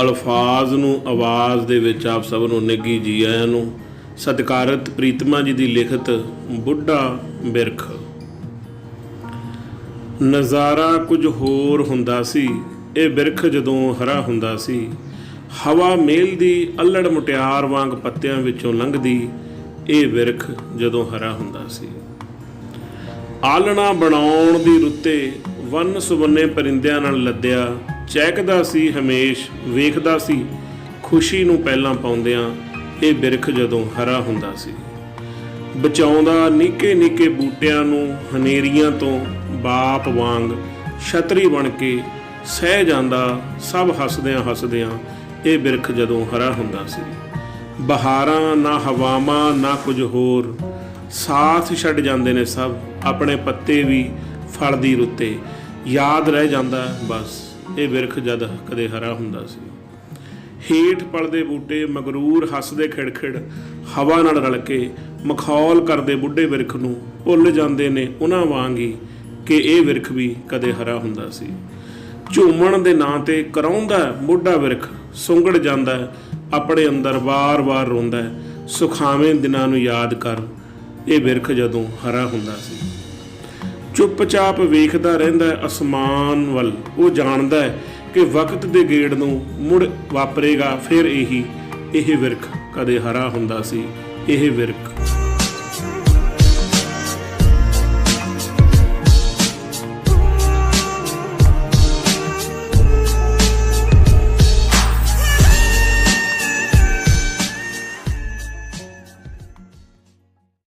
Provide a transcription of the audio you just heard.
ਅਲਫਾਜ਼ ਨੂੰ, ਆਵਾਜ਼ ਦੇ ਵਿੱਚ ਆਪ ਸਭ ਨੂੰ ਨਿੱਗੀ ਜੀ ਆਇਆਂ ਨੂੰ। ਸਤਿਕਾਰਤ ਪ੍ਰੀਤਮਾ ਜੀ ਦੀ ਲਿਖਤ, ਬੁੱਢਾ ਬਿਰਖ। ਨਜ਼ਾਰਾ ਕੁਝ ਹੋਰ ਹੁੰਦਾ ਸੀ, ਇਹ ਬਿਰਖ ਜਦੋਂ ਹਰਾ ਹੁੰਦਾ ਸੀ। ਹਵਾ ਮੇਲ ਦੀ, ਅਲੜ ਮੁਟਿਆਰ ਵਾਂਗ ਪੱਤਿਆਂ ਵਿੱਚੋਂ ਲੰਘਦੀ, ਇਹ ਬਿਰਖ ਜਦੋਂ ਹਰਾ ਹੁੰਦਾ ਸੀ। ਆਲਣਾ ਬਣਾਉਣ ਦੀ ਰੁੱਤੇ, ਵਨ ਸੁਵੰਨੇ ਪਰਿੰਦਿਆਂ ਨਾਲ ਲੱਦਿਆ। ਚਹਿਕਦਾ ਸੀ ਹਮੇਸ਼, ਵੇਖਦਾ ਸੀ, ਖੁਸ਼ੀ ਨੂੰ ਪਹਿਲਾਂ ਪਾਉਂਦਿਆਂ ਇਹ ਬਿਰਖ ਜਦੋਂ ਹਰਾ ਹੁੰਦਾ ਸੀ। ਬਚਾਉਂਦਾ ਨਿੱਕੇ ਨਿੱਕੇ ਬੂਟਿਆਂ ਨੂੰ ਹਨੇਰੀਆਂ ਤੋਂ ਬਾਪ ਵਾਂਗ ਛਤਰੀ ਬਣ ਕੇ ਸਹਿ ਜਾਂਦਾ, ਸਭ ਹੱਸਦਿਆਂ ਹੱਸਦਿਆਂ ਇਹ ਬਿਰਖ ਜਦੋਂ ਹਰਾ ਹੁੰਦਾ ਸੀ। ਬਹਾਰਾਂ ਨਾ ਹਵਾਵਾਂ, ਨਾ ਕੁਝ ਹੋਰ, ਸਾਥ ਛੱਡ ਜਾਂਦੇ ਨੇ ਸਭ, ਆਪਣੇ ਪੱਤੇ ਵੀ ਫਲ ਦੀ ਰੁੱਤੇ, ਯਾਦ ਰਹਿ ਜਾਂਦਾ ਬਸ। ਇਹ ਬਿਰਖ ਜਦ ਕਦੇ ਹਰਾ ਹੁੰਦਾ ਸੀ। ਹੇਠ ਪਲਦੇ ਬੂਟੇ, ਮਗਰੂਰ ਹੱਸਦੇ ਖਿੜਖਿੜ, ਹਵਾ ਨਾਲ ਰਲ ਕੇ ਮਖੌਲ ਕਰਦੇ ਬੁੱਢੇ ਵਿਰਖ ਨੂੰ ਭੁੱਲ ਜਾਂਦੇ ਨੇ ਉਹਨਾਂ ਵਾਂਗ ਹੀ ਕਿ ਇਹ ਵਿਰਖ ਵੀ ਕਦੇ ਹਰਾ ਹੁੰਦਾ ਸੀ। ਝੂਮਣ ਦੇ ਨਾਂ ਤੇ ਕਰਾਉਂਦਾ ਬੁੱਢਾ ਵਿਰਖ, ਸੁੰਗੜ ਜਾਂਦਾ, ਆਪਣੇ ਅੰਦਰ ਵਾਰ-ਵਾਰ ਰੋਂਦਾ, ਸੁਖਾਵੇਂ ਦਿਨਾਂ ਨੂੰ ਯਾਦ ਕਰ, ਇਹ ਵਿਰਖ ਜਦੋਂ ਹਰਾ ਹੁੰਦਾ ਸੀ। ਚੁੱਪਚਾਪ ਵੇਖਦਾ ਰਹਿੰਦਾ ਹੈ ਅਸਮਾਨ ਵੱਲ। ਉਹ ਜਾਣਦਾ ਹੈ ਕਿ ਵਕਤ ਦੇ ਗੇੜ ਨੂੰ ਮੁੜ ਵਾਪਰੇਗਾ, ਫਿਰ ਇਹੀ, ਇਹ ਵਿਰਖ ਕਦੇ ਹਰਾ ਹੁੰਦਾ ਸੀ, ਇਹ ਵਿਰਖ